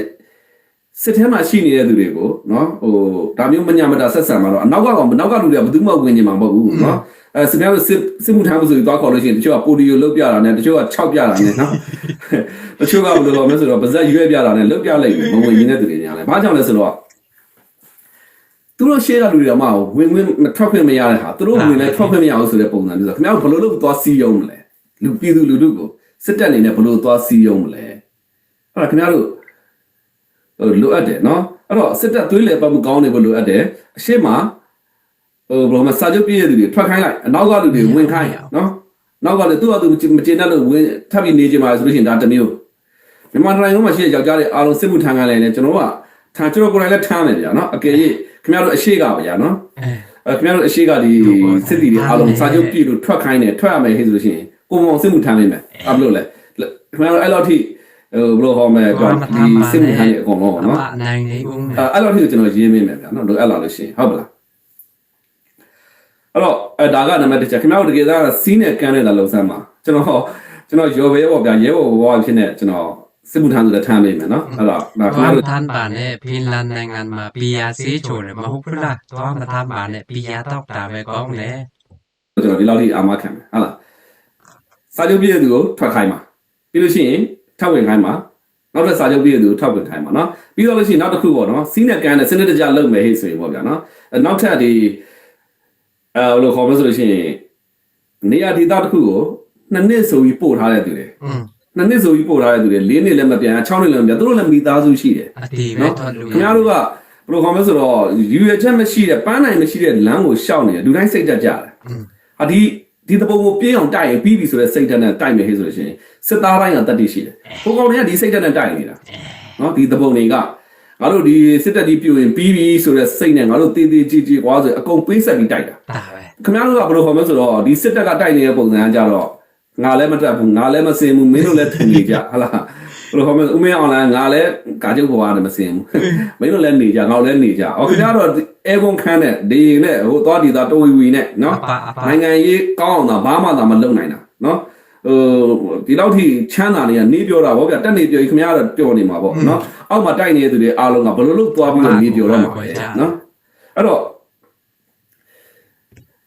စစ်ထဲမှာရှိနေတဲ့သူတွေကိုနော်ဟိုဒါမျိုးမညာမတာဆက်ဆံမှာတော့အနောက်ကကောင်နောက်ကလူတွေကဘယ်သူမှဝင်နေမှာမဟုတ်ဘူးနော်အဲစပြားလို့စစ်စစ်မှုထမ်းမှုဆိုပြီးသွားခေါ်လို့ရှိရင်တချို့ကပိုလီယိုလုတ်ပြတာနဲ့တချို့ကခြောက်ပြတာနဲ့နော်တချို့ကဘယ်လိုလဲဆိုတော့ပါဇက်ရွေးပြတာနဲ့လုတ်ပြလိုက်မဝင်နေတဲ့သူတွေညာလဲဘာကြောင့်လဲဆိုတော့ သူတို့ရှေ့ကလူတွေကမှဝင်ဝင်မထွက်ခွင့်မရတဲ့ဟာသူတို့ဝင်လဲထွက်ခွင့်မရအောင်ဆိုတဲ့ပုံစံမျိုးဆိုတော့ခင်ဗျားတို့ဘယ်လိုလုပ်သွားစီးရုံးမလဲလူပြည်သူလူထုကိုစစ်တပ်အနေနဲ့ဘယ်လိုသွားစီးရုံးမလဲအဲ့ဒါခင်ဗျားတို့ဟိုလိုအပ်တယ်နော်အဲ့တော့စစ်တပ်သွေးလေပတ်မှုကောင်းနေဖို့လိုအပ်တယ်အရှိမဟိုဘယ်လိုမှစာချုပ်ပြည့်တဲ့သူတွေထွက်ခိုင်းလိုက်အနောက်ကလူတွေဝင်ခိုင်းနော်နောက်ကလည်းသူ့အတူမကျေနပ်လို့ဝင်ထပ်ပြီးနေကြမှာဆိုလို့ရှိရင်ဒါတစ်မျိုးမြန်မာနိုင်ငံမှာရှိတဲ့ယောက်ျားတွေအားလုံးစစ်မှုထမ်းခံလိုက်တယ်ကျွန်တော်ကထမ်းကျွန်တော်ကိုယ်တိုင်လည်းထမ်းတယ်ဗျာနော်အကယ်၍ ခင်ဗျားတို့အရှိကပါဗျာနော်အဲအဲခင်ဗျားတို့အရှိကဒီစစ်တီတွေအားလုံးစာချုပ်ပြည့်လို့ထွက်ခိုင်းတယ်ထွက်ရမယ်ဟဲ့ဆိုလို့ရှိရင်ကိုယ်မောင်စစ်မှုထမ်းနိုင်မယ်အဘလို့လဲခင်ဗျားတို့အဲ့လောက်ထိဟိုဘယ်လိုဟောမလဲဒီစစ်မှုထမ်းရဲ့အကုန်လုံးအနော်မအနိုင်နေဦးမယ်အဲ့လောက်ထိကျွန်တော်ရေးမိမယ်ဗျာနော်လိုအဲ့လောက်လို့ရှိရင်ဟုတ်ပါလားအဲ့တော့အဲဒါကနံပါတ်1ချက်ခင်ဗျားတို့တကယ်သားစီးနဲ့ကန်းနေတာလုံစမ်းပါကျွန်တော်ကျွန်တော်ရော်ပဲပေါ့ဗျာရဲဘော်ဘောဖြစ်နေကျွန်တော် စစ်မှုထမ်းဆိုတဲ့ထမ်းမိမယ်နော်အဲ့တော့ဒါခင်ဗျားတို့သွားမထမ်းပါနဲ့ဖင်လန်နိုင်ငံမှာပီယာဆေးချိုတယ်မဟုတ်ဘူးလားသွားမထမ်းပါနဲ့ပီယာတော့တာပဲကောင်းတယ်ကျွန်တော်ဒီလောက်ထိအာမခံမယ်ဟုတ်လားစာချုပ်ပြည့်တဲ့သူကိုထွက်ခိုင်းပါပြီးလို့ရှိရင်ထောက်ဝင်ခိုင်းပါနောက်ထပ်စာချုပ်ပြည့်တဲ့သူကိုထောက်ဝင်ခိုင်းပါနော်ပြီးတော့လို့ရှိရင်နောက်တစ်ခုပေါ့နော်စီးနဲ့ကန်နဲ့စနစ်တကျလုပ်မယ်ဟဲ့ဆိုရင်ပေါ့ဗျာနော်အဲနောက်ထပ်ဒီအဲဘယ်လိုခေါ်မလဲဆိုလို့ရှိရင်နေရာဒေသတစ်ခုကိုနှစ်နှစ်ဆိုပြီးပို့ထားတဲ့သူတွေ อืม နှစ်နှစ်ဆိုပြီးပို့ထားတဲ့သူတွေ၄နှစ်လည်းမပြန်6နှစ်လည်းမပြန်သူတို့လည်းမိသားစုရှိတယ်အတီးပဲနော်ထွက်လို့ခင်ဗျားတို့ကဘယ်လိုခေါ်မလဲဆိုတော့ယူရချက်မရှိတဲ့ပန်းနိုင်မရှိတဲ့လမ်းကိုရှောက်နေတယ်လူတိုင်းစိတ်တက်ကြတယ်อืมဟာဒီဒီတပုံကိုပြင်းအောင်တိုက်ရင်ပြီးပြီဆိုတဲ့စိတ်ဓာတ်နဲ့တိုက်မယ်ဟဲ့ဆိုလို့ရှိရင်စစ်သားတိုင်းကတတ်သိရှိတယ်။ဟိုကောင်တွေကဒီစိတ်ဓာတ်နဲ့တိုက်နေတာ။နော်ဒီတပုံတွေကငါတို့ဒီစစ်တပ်ကြီးပြိုရင်ပြီးပြီဆိုတဲ့စိတ်နဲ့ငါတို့တည်တည်ကြည်ကြည်ကွာဆိုအကုန်ပေးဆက်ပြီးတိုက်တာဒါပဲ။ခင်ဗျားတို့ကဘယ်လိုခေါ်မလဲဆိုတော့ဒီစစ်တပ်ကတိုက်နေတဲ့ပုံစံကကြတော့ ငါလည်းမတက်ဘူးငါလည်းမစင်ဘူးမင်းတို့လည်းထင်နေကြဟလားဘယ်လိုခေါ်မလဲဦးမင်းအောင်လည်းငါလည်းကာကျုပ်ဘဝနဲ့မစင်ဘူးမင်းတို့လည်းနေကြငါလည်းနေကြ။အော်ခင်ဗျားတို့အဲကွန်ခန်းနဲ့ဒီနဲ့ဟိုသွားဒီသားတိုးဝီဝီနဲ့နော်အပါအပါနိုင်ငံရေးကောင်းအောင်သာဘာမှသာမလုပ်နိုင်တာနော်ဟိုဒီလောက်ထိချမ်းသာနေရနေပြောတာဗောဗျတက်နေပြောရင်ခင်ဗျားတော့ပြောနေမှာဗောနော်အောက်မှာတိုက်နေတဲ့သူတွေအားလုံးကဘယ်လိုလုပ်သွားပြီးတော့နေပြောတော့မှာလဲနော်အဲ့တော့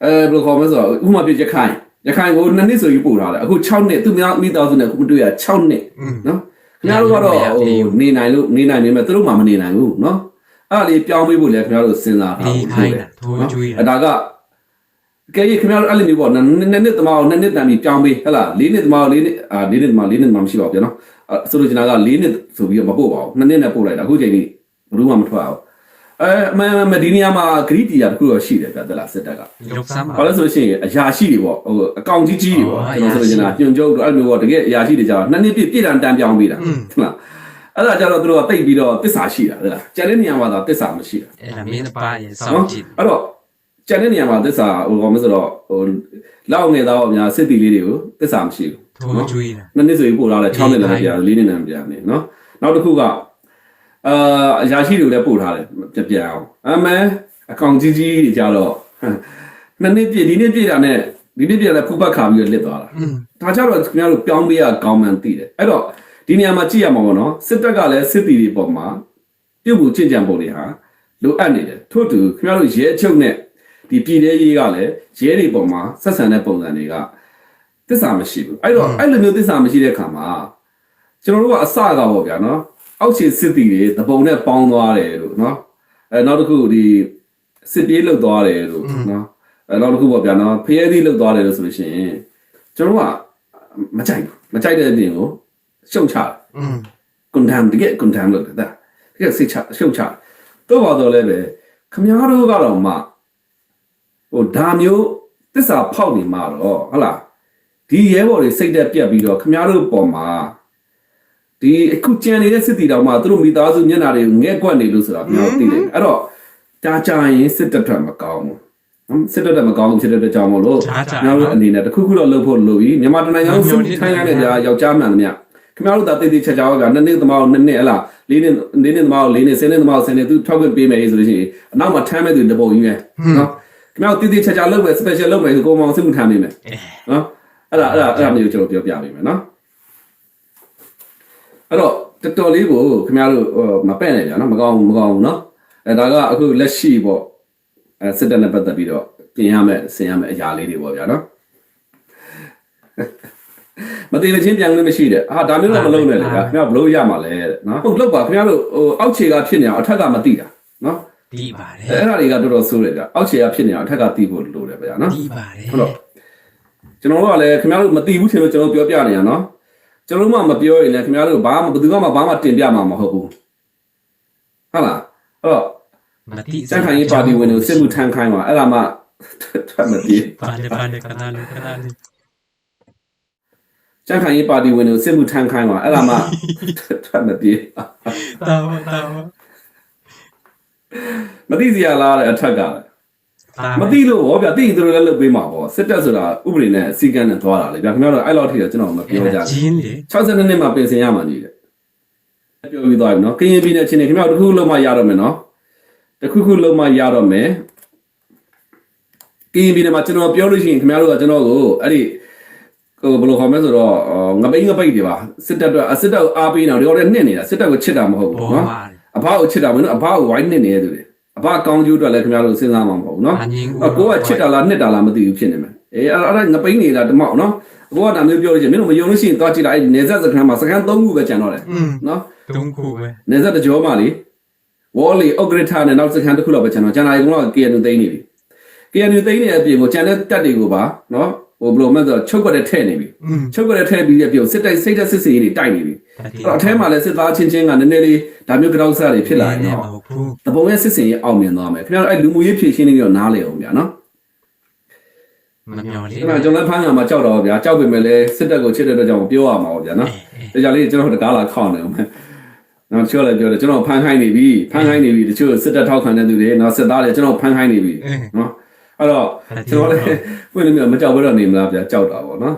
အဲဘယ်လိုခေါ်မလဲဆိုတော့ဥပမာပြရခိုင် ရခိုင်ကိုနှစ်နှစ်ဆိုပြီးပို့ထားတယ်အခု6နှစ်သူများမိသားစုနဲ့အခုမတွေ့ရ6နှစ်อืมနော်ခင်ဗျားတို့ကတော့ဟိုနေနိုင်လို့နေနိုင်နေမဲ့သူတို့မှမနေနိုင်ဘူးနော်အဲ့ဒါလေးပြောင်းပေးဖို့လည်းခင်ဗျားတို့စဉ်းစားထားဒီဖို့ခိုင်းတာထိုးကျွေးအဲ့ဒါကကဲကြီးခင်ဗျားတို့အဲ့လိုမျိုးပေါ့နှစ်နှစ်နှစ်တမအောင်နှစ်နှစ်တန်ပြီးပြောင်းပေးဟဲ့လားလေးနှစ်တမအောင်လေးနှစ်အာလေးနှစ်တမလေးနှစ်တမမရှိပါဘူးဗျာနော်အဲ့ဆိုလို့ကျွန်တော်ကလေးနှစ်ဆိုပြီးတော့မပို့ပါဘူးနှစ်နှစ်နဲ့ပို့လိုက်တာအခုချိန်ကြီးဘယ်သူမှမထွက်အောင် အဲမမဒီနီယာမှာဂရီတီယာတခုတော့ရှိတယ်ဗျာတလားစစ်တပ်ကလုတ်စမ်းပါဘာလို့ဆိုလို့ရှိရင်အရာရှိတွေပေါ့ဟိုအကောင်ကြီးကြီးတွေပေါ့အော်ကျွန်တော်ဆိုလို့ကျွန်တော်ညွန်ကျုပ်တို့အဲ့လိုမျိုးပေါ့တကယ်အရာရှိတွေကြတော့နှစ်နှစ်ပြည့်ပြည့်တန်တန်ပြောင်းပေးတာอืมဟုတ်လားအဲ့ဒါကြတော့သူတို့ကတိတ်ပြီးတော့တစ္ဆာရှိတာဟုတ်လားကျန်တဲ့နေရာမှာသာတစ္ဆာမရှိတာအဲ့ဒါမင်းတစ်ပါးရဲ့စောနော်င့်ကြည့်အဲ့တော့ကျန်တဲ့နေရာမှာသစ္စာဟိုကောမဆိုတော့ဟိုလောက်နေတော့အများစစ်တီလေးတွေကိုသစ္စာမရှိဘူးထိုးကျွေးတာနှစ်နှစ်ဆိုပြီးပို့လာတယ်6နှစ်လည်းမပြ4နှစ်လည်းမပြနေနော်နောက်တစ်ခုက အာအရာရှိတွေကိုလည်းပို့ထားတယ်ပြပြအောင်အမဲအကောင်ကြီးကြီးတွေကြတော့ဟမ်နှစ်နှစ်ပြည့်ဒီနှစ်ပြည့်တာနဲ့ဒီနှစ်ပြည့်လည်းဖူးပတ်ခါပြီးတော့လစ်သွားတာอืมဒါကြတော့ခင်ဗျားတို့ပြောင်းပေးရကောင်းမှန်သိတယ်အဲ့တော့ဒီနေရာမှာကြည့်ရမှာပေါ့နော်စစ်တပ်ကလည်းစစ်တီတွေပေါ်မှာပြုတ်မှုချင့်ကြံပုံတွေဟာလိုအပ်နေတယ်ထို့တူခင်ဗျားတို့ရဲချုပ်နဲ့ဒီပြည်သေးရေးကလည်းရဲတွေပေါ်မှာဆက်ဆံတဲ့ပုံစံတွေကသစ္စာမရှိဘူးအဲ့တော့အဲ့လိုမျိုးသစ္စာမရှိတဲ့ခါမှာကျွန်တော်တို့ကအစကပေါ့ဗျာနော် အောက်ခြေစစ်တီတွေသပုံနဲ့ပေါင်းသွားတယ်လို့နော်အဲနောက်တစ်ခုဒီစစ်ပြေးလုတ်သွားတယ်လို့နော်အဲနောက်တစ်ခုပေါ့ဗျာနော်ဖျဲသီးလုတ်သွားတယ်လို့ဆိုလို့ရှိရင်ကျွန်တော်တို့ကမကြိုက်ဘူးမကြိုက်တဲ့အပြင်ကိုရှုံချတယ်อืมကွန်တမ်တကယ်ကွန်တမ်လို့တဲ့တကယ်စိတ်ချရှုံချတော့ပါတော့လည်းပဲခမားတို့ကတော့မှဟိုဒါမျိုးတစ္ဆာဖောက်နေမှာတော့ဟုတ်လားဒီရဲဘော်တွေစိတ်သက်ပြက်ပြီးတော့ခမားတို့ပေါ်မှာ ဒီအခုကြံနေတဲ့စစ်တီတော်မှာသူတို့မိသားစုမျက်နှာတွေကိုငဲ့ကွက်နေလို့ဆိုတာကျွန်တော်သိတယ်အဲ့တော့ကြာကြာရင်စစ်တပ်ထွက်မကောင်းဘူးနော်စစ်တပ်တက်မကောင်းဘူးဖြစ်တဲ့ကြောင့်မလို့ကြားကြကျွန်တော်တို့အနေနဲ့တစ်ခုခုတော့လုပ်ဖို့လိုပြီမြန်မာတိုင်းနိုင်ငံလုံးထိုင်းရတဲ့ကြာယောက်ျားမှန်တယ်မြခင်ဗျားတို့ဒါတိတ်တိတ်ချာချာပါဗျာနှစ်နှစ်သမားကိုနှစ်နှစ်ဟလားလေးနှစ်လေးနှစ်သမားကိုလေးနှစ်ဆယ်နှစ်သမားကိုဆယ်နှစ်သူထောက်ခွင့်ပေးမယ်ဆိုလို့ရှိရင်အနောက်မှာထမ်းမဲ့သူတပုံကြီးပဲနော်ခင်ဗျားတို့တိတ်တိတ်ချာချာလုပ်မယ် special လုပ်မယ်ဆိုကိုမောင်စစ်မှုထမ်းပေးမယ်နော်အဲ့ဒါအဲ့ဒါအဲ့ဒါမျိုးကျွန်တော်ပြောပြပေးမယ်နော် အဲ့တော့တော်တော်လေးကိုခင်ဗျားတို့ဟိုမပဲ့နဲ့ဗျာနော်မကောင်းဘူးမကောင်းဘူးနော်အဲဒါကအခုလက်ရှိပေါ့အဲစစ်တပ်နဲ့ပတ်သက်ပြီးတော့ပြင်ရမယ်ဆင်ရမယ်အရာလေးတွေပေါ့ဗျာနော်မတည်တဲ့ချင်းပြန်လို့မရှိတဲ့အာဒါမျိုးတော့မလုပ်နဲ့လေဗျာခင်ဗျားဘလို့ရမှာလဲတဲ့နော်ဟုတ်လောက်ပါခင်ဗျားတို့ဟိုအောက်ခြေကဖြစ်နေအောင်အထက်ကမသိတာနော်ဒီပါတယ်အဲ့ဒါတွေကတော်တော်ဆိုးတယ်ဗျာအောက်ခြေကဖြစ်နေအောင်အထက်ကသိဖို့လိုတယ်ဗျာနော်ဒီပါတယ်ဟုတ်တော့ကျွန်တော်တို့ကလည်းခင်ဗျားတို့မသိဘူးထင်လို့ကျွန်တော်ပြောပြနေရနော် ကျွန်တော်တို့မှမပြောရင်လည်းခင်ဗျားတို့ဘာမှဘယ်သူမှဘာမှတင်ပြမှာမဟုတ်ဘူးဟုတ်လားအဲ့တော့မတိစံခိုင်ရေးပါတီဝင်တွေကိုစစ်မှုထမ်းခိုင်းပါအဲ့ဒါမှထွက်မပြေးပါတယ်ပါတယ်ခဏလေးခဏလေးစံခိုင်ရေးပါတီဝင်တွေကိုစစ်မှုထမ်းခိုင်းပါအဲ့ဒါမှထွက်မပြေးတာပါတာပါမသိစရာလားတဲ့အထက်ကလည်းတာ မသိလို့ဟောဗျာသိရင်သူတို့လည်းလုပ်ပေးမှာပေါ့စစ်တပ်ဆိုတာဥပဒေနဲ့စီကံနဲ့သွားတာလေဗျာခင်ဗျားတို့အဲ့လောက်ထိတော့ကျွန်တော်မပြောကြဂျင်းလေဘူး62နှစ်မှပြင်ဆင်ရမှာကြီးတယ်ပြောပြီးသွားပြီနော်ကရင်ပြည်နယ်ချင်းနေခင်ဗျားတို့တစ်ခုခုလုံးမှရတော့မယ်နော်တစ်ခုခုလုံးမှရတော့မယ်ကရင်ပြည်နယ်မှာကျွန်တော်ပြောလို့ရှိရင်ခင်ဗျားတို့ကကျွန်တော်ကိုအဲ့ဒီဟိုဘယ်လိုခေါ်မလဲဆိုတော့အော်ငပိန်းငပိတ်တွေပါစစ်တပ်တော့အစစ်တပ်ကိုအားပေးနေတာဒီတော့လည်းနှစ်နေတာစစ်တပ်ကိုချစ်တာမဟုတ်ဘူးဘောနော်ပါအဘကိုချစ်တာမဟုတ်ဘူးအဘကိုဝိုင်းနှစ်နေတဲ့သူတွေ အဘကောင်းကျိုးအတွက်လည်းခင်ဗျားတို့စဉ်းစားမှာမဟုတ်ဘူးနော် အငင်း အကိုကချစ်တာလားနှစ်တာလားမသိဘူးဖြစ်နေမယ်အေးအဲ့အဲ့ဒါငပိန်းနေတာတမောက်နော်အကိုကဒါမျိုးပြောလို့ချင်းမင်းတို့မယုံလို့ရှိရင်သွားကြည့်လိုက်အဲ့နေဆက်စခန်းမှာစခန်း၃ခုပဲကျန်တော့တယ် อืม နော် တုံးခုပဲ နေဆက်တကြောမှလေဝေါ်လီဥက္ကဋ္ဌနဲ့နောက်စခန်းတစ်ခုလောက်ပဲကျန်တော့ကျန်တာကတော့ KNU သိန်းနေပြီ KNU သိန်းနေတဲ့အပြင်ကိုကျန်တဲ့တက်တွေကိုပါနော်ဟိုဘယ်လိုမှဆိုတော့ချုပ်ွက်တဲ့ထဲ့နေပြီ อืม ချုပ်ွက်တဲ့ထဲ့ပြီးတဲ့အပြင်စစ်တိုက်စိတ်တက်စစ်စီတွေတိုက်နေပြီ ဒါဒီ အဲ့တော့အထဲမှာလည်းစစ်သားချင်းချင်းကနည်းနည်းလေးဒါမျိုးကြောက်စားတွေဖြစ်လာရင်နေတော့မဟုတ်ဘူးတပုံရဲ့စစ်စင်ရေးအောင်မြင်သွားမယ်ခင်ဗျားတို့အဲ့လူမှုရေးဖြည့်ရှင်းနေပြီးတော့နားလေအောင်ဗျာနော်မမျော်လေးအဲ့ဒါကျွန်တော်လည်းဖမ်းကမှာကြောက်တော့ဗျာကြောက်ပေမဲ့လည်းစစ်တပ်ကိုချစ်တဲ့အတွက်ကြောင့်ပြောရမှာပေါ့ဗျာနော်ဒါကြလေးကျွန်တော်တကားလာခောက်နေအောင်မယ်နော်ချိုးလည်းပြောတယ်ကျွန်တော်ဖမ်းခိုင်းနေပြီဖမ်းခိုင်းနေပြီတချို့စစ်တပ်ထောက်ခံတဲ့သူတွေနော်စစ်သားတွေကျွန်တော်ဖမ်းခိုင်းနေပြီနော်အဲ့တော့ကျွန်တော်လည်းပွင့်လို့မကြောက်ဘဲတော့နေမလားဗျာကြောက်တာပေါ့နော်